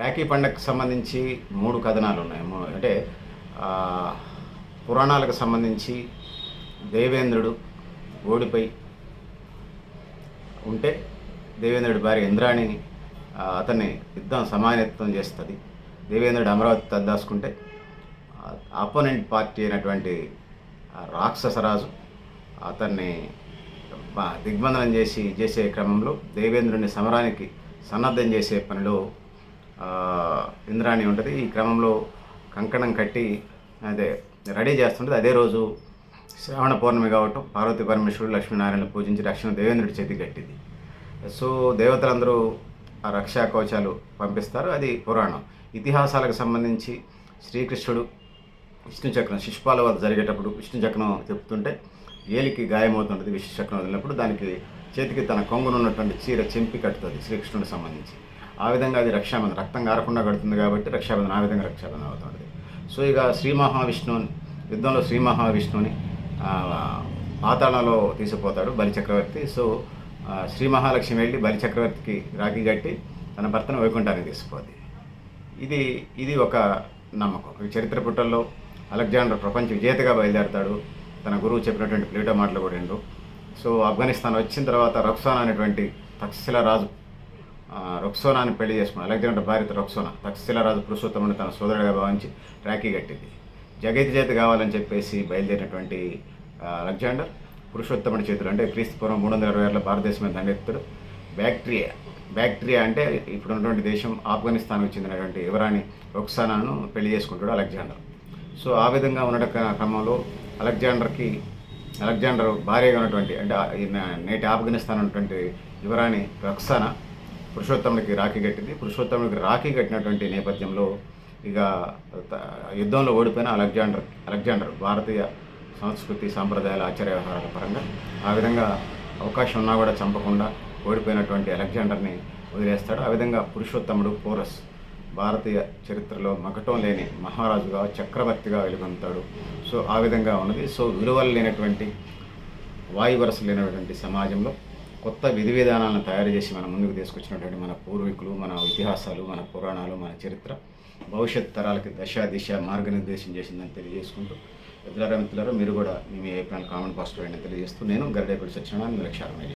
రాఖీ పండగకు సంబంధించి మూడు కథనాలు ఉన్నాయి. అంటే పురాణాలకు సంబంధించి దేవేంద్రుడు ఓడిపై ఉంటే దేవేంద్రుడి భార్య ఇంద్రాణి అతన్ని యుద్ధం సమానత్వం చేస్తుంది. దేవేంద్రుడు అమరావతి తద్దాసుకుంటే అపోనెంట్ పార్టీ అయినటువంటి రాక్షసరాజు అతన్ని దిగ్బంధనం చేసి చేసే క్రమంలో దేవేంద్రుడిని సమరానికి సన్నద్ధం చేసే పనిలో ఇంద్రాణి ఉంటుంది. ఈ క్రమంలో కంకణం కట్టి అదే రెడీ చేస్తుంటుంది. అదే రోజు శ్రావణ పౌర్ణమి కావటం పార్వతి పరమేశ్వరుడు లక్ష్మీనారాయణ పూజించి రక్షణ దేవేంద్రుడి చేతికి కట్టింది. సో దేవతలందరూ ఆ రక్షా కవచాలు పంపిస్తారు. అది పురాణం. ఇతిహాసాలకు సంబంధించి శ్రీకృష్ణుడు విష్ణు చక్రం శిష్పాల వద్ద జరిగేటప్పుడు విష్ణు చక్రం చెప్తుంటే ఏలికి గాయమవుతుంటుంది విష్ణు చక్రం వదిలినప్పుడు. దానికి చేతికి తన కొంగునున్నటువంటి చీర చెంపి కట్టుతుంది శ్రీకృష్ణుడికి సంబంధించి. ఆ విధంగా అది రక్షాబంధం రక్తం కారకుండా కడుతుంది కాబట్టి రక్షాబంధనం ఆ విధంగా రక్షాబంధనం అవుతుంది. సో ఇక శ్రీ మహావిష్ణువుని యుద్ధంలో శ్రీ మహావిష్ణువుని పాతాళంలో తీసుకుపోతాడు బలి చక్రవర్తి. సో శ్రీ మహాలక్ష్మి వెళ్ళి బలి చక్రవర్తికి రాఖీ కట్టి తన భర్తను వైకుంఠానికి తీసుకుపోద్ది. ఇది ఇది ఒక నమ్మకం. చరిత్ర పుట్టల్లో అలెగ్జాండర్ ప్రపంచ విజేతగా బయలుదేరతాడు. తన గురువు చెప్పినటువంటి ప్లేటో మాటలు కూడా సో ఆఫ్ఘనిస్తాన్ వచ్చిన తర్వాత రఫ్సాన్ అనేటువంటి తక్షశిల రాజు రొక్సోనాని పెళ్ళి చేసుకున్నాడు. అలెగ్జాండర్ భార్య రొక్సోనా. తక్షశిలరాజు పురుషోత్తముని తన సోదరుడిగా భావించి రాఖీ కట్టింది. జగతి చేతి కావాలని చెప్పేసి బయలుదేరినటువంటి అలెగ్జాండర్ పురుషోత్తముడి చేతులు అంటే క్రీస్తు పూర్వం మూడు వందల ఇరవై ఆరులో భారతదేశం మీద దండెత్తుడు. బ్యాక్టీరియా బ్యాక్టీరియా అంటే ఇప్పుడు ఉన్నటువంటి దేశం ఆఫ్ఘనిస్తాన్కు చెందినటువంటి యువరాణి రొక్సానాను పెళ్ళి చేసుకుంటాడు అలెగ్జాండర్. సో ఆ విధంగా ఉన్న క్రమంలో అలెగ్జాండర్కి అలెగ్జాండర్ భార్యగా ఉన్నటువంటి అంటే నేటి ఆఫ్ఘనిస్తాన్ ఉన్నటువంటి యువరాణి రక్సానా పురుషోత్తముడికి రాఖీ కట్టింది. పురుషోత్తముడికి రాఖీ కట్టినటువంటి నేపథ్యంలో ఇక యుద్ధంలో ఓడిపోయిన అలెగ్జాండర్ అలెగ్జాండర్ భారతీయ సంస్కృతి సాంప్రదాయాల ఆచార్య వ్యవహారాల పరంగా ఆ విధంగా అవకాశం ఉన్నా కూడా చంపకుండా ఓడిపోయినటువంటి అలెగ్జాండర్ని వదిలేస్తాడు. ఆ విధంగా పురుషోత్తముడు పోరస్ భారతీయ చరిత్రలో మకటం లేని మహారాజుగా చక్రవర్తిగా వెలుగొందుతాడు. సో ఆ విధంగా ఉన్నది. సో విలువలు లేనటువంటి వాయు లేనటువంటి సమాజంలో కొత్త విధి విధానాలను తయారు చేసి మన ముందుకు తీసుకొచ్చినటువంటి మన పూర్వీకులు మన ఇతిహాసాలు మన పురాణాలు మన చరిత్ర భవిష్యత్ తరాలకి దశ దిశ మార్గనిర్దేశం చేసిందని తెలియజేసుకుంటూ ఎదురారా మిత్రులారా మీరు కూడా మీ అభిప్రాయాలు కామెంట్ బాక్స్లో అయినా తెలియజేస్తూ నేను గరిడేపల్లి సత్యనారాయణ లక్ష్యాలు